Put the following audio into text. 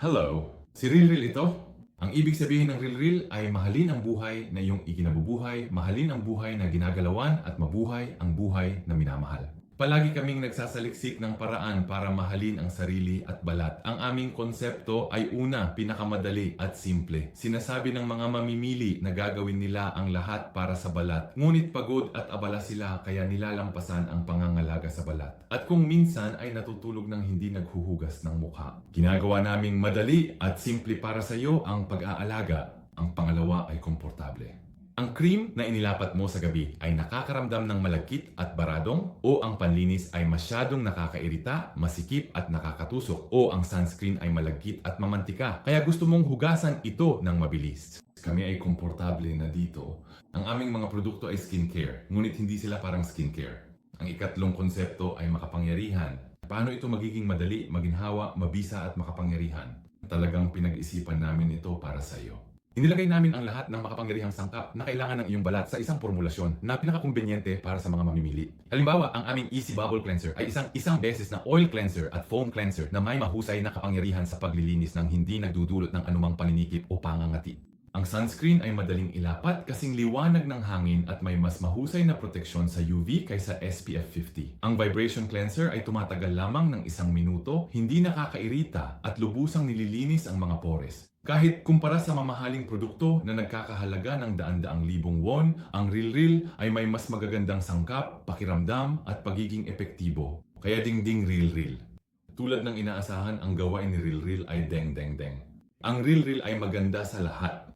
Hello, si Rilril ito. Ang ibig sabihin ng Rilril ay mahalin ang buhay na iyong ikinabubuhay, mahalin ang buhay na ginagalawan at mabuhay ang buhay na minamahal. Palagi kaming nagsasaliksik ng paraan para mahalin ang sarili at balat. Ang aming konsepto ay una, pinakamadali at simple. Sinasabi ng mga mamimili na gagawin nila ang lahat para sa balat. Ngunit pagod at abala sila kaya nilalampasan ang pangangalaga sa balat. At kung minsan ay natutulog ng hindi naghuhugas ng mukha. Ginagawa naming madali at simple para sa iyo ang pag-aalaga. Ang pangalawa ay komportable. Ang cream na inilapat mo sa gabi ay nakakaramdam ng malagkit at baradong o ang panlinis ay masyadong nakakairita, masikip at nakakatusok o ang sunscreen ay malagkit at mamantika kaya gusto mong hugasan ito ng mabilis. Kami ay komportable na dito. Ang aming mga produkto ay skincare, ngunit hindi sila parang skincare. Ang ikatlong konsepto ay makapangyarihan. Paano ito magiging madali, maginhawa, mabisa at makapangyarihan? Talagang pinag-isipan namin ito para sa iyo. Inilagay namin ang lahat ng makapangyarihang sangkap na kailangan ng iyong balat sa isang formulasyon na pinakakumbenyente para sa mga mamimili. Halimbawa, ang aming Easy Bubble Cleanser ay isang isang beses na oil cleanser at foam cleanser na may mahusay na kapangyarihan sa paglilinis ng hindi nagdudulot ng anumang paninikip o pangangati. Ang sunscreen ay madaling ilapat kasing liwanag ng hangin at may mas mahusay na proteksyon sa UV kaysa SPF 50. Ang vibration cleanser ay tumatagal lamang ng isang minuto, hindi nakakairita at lubusang nililinis ang mga pores. Kahit kumpara sa mamahaling produkto na nagkakahalaga ng daan-daang libong won, ang Real ay may mas magagandang sangkap, pakiramdam at pagiging epektibo. Kaya ding-ding Real Tulad ng inaasahan, ang gawain ni Real ay deng-deng-deng. Ang Real Real ay maganda sa lahat.